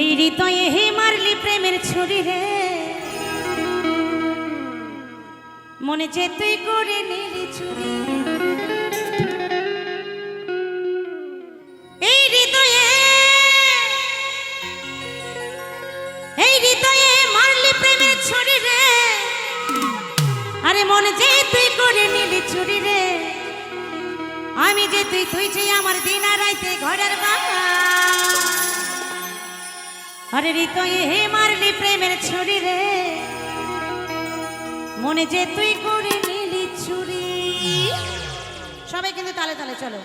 এই হৃদয়ে হে মারলি প্রেমের ছুরি রে। মনে যে তুই করে নিলি চুরি এই এই মারলি প্রেমের রে। আরে মনে যে তুই করে নিলি রে। আমি যে তুই তুই যে আমার দিন আর রাইতে ঘরের বাবা আরে হৃদয়ে হে মারলি প্রেমের ছুরি রে। মনে যে তুই করে নিলি ছুরি। সবাই কিন্তু তালে তালে চলো।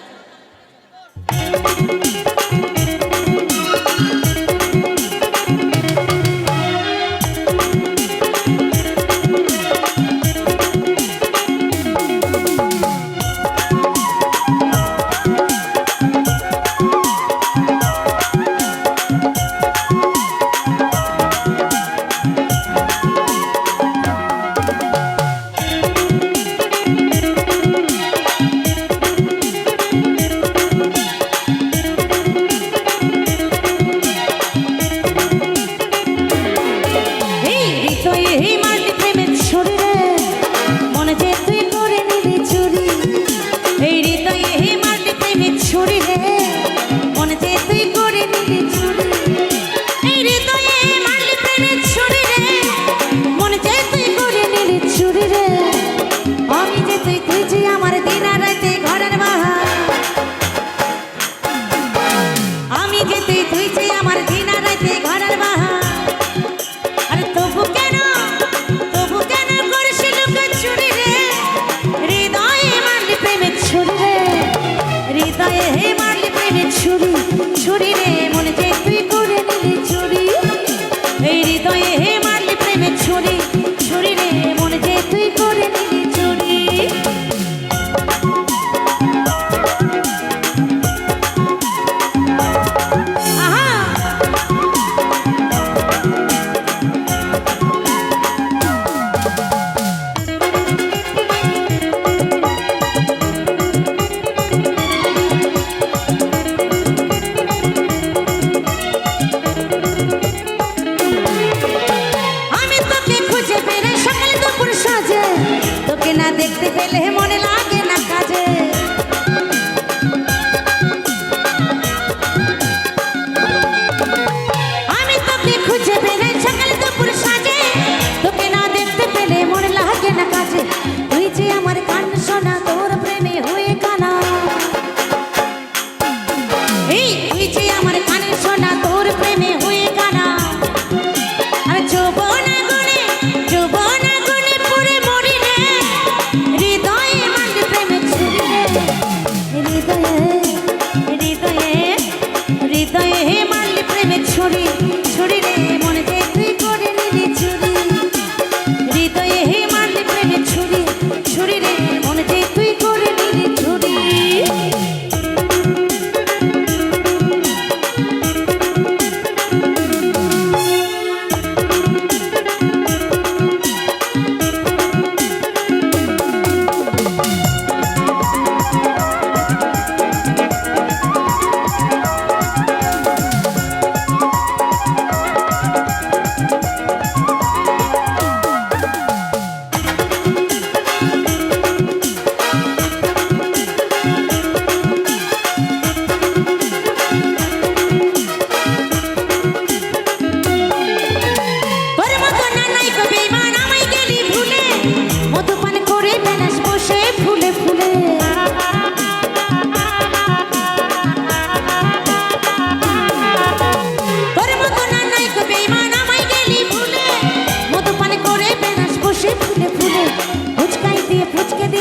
শরীরে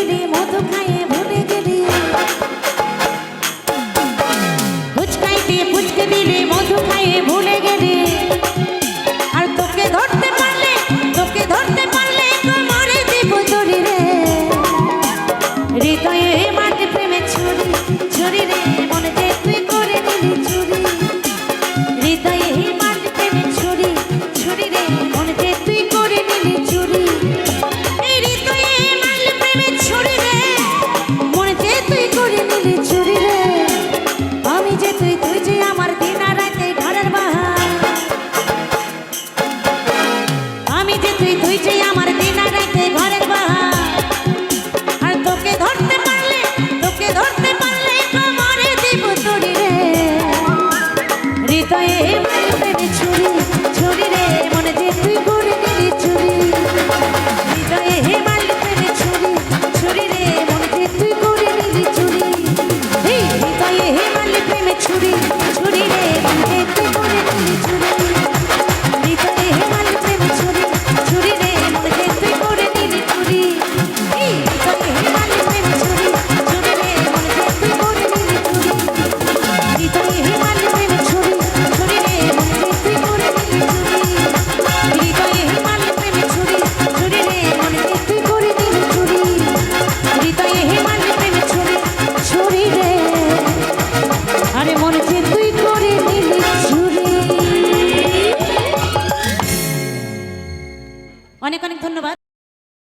রে মধু খাই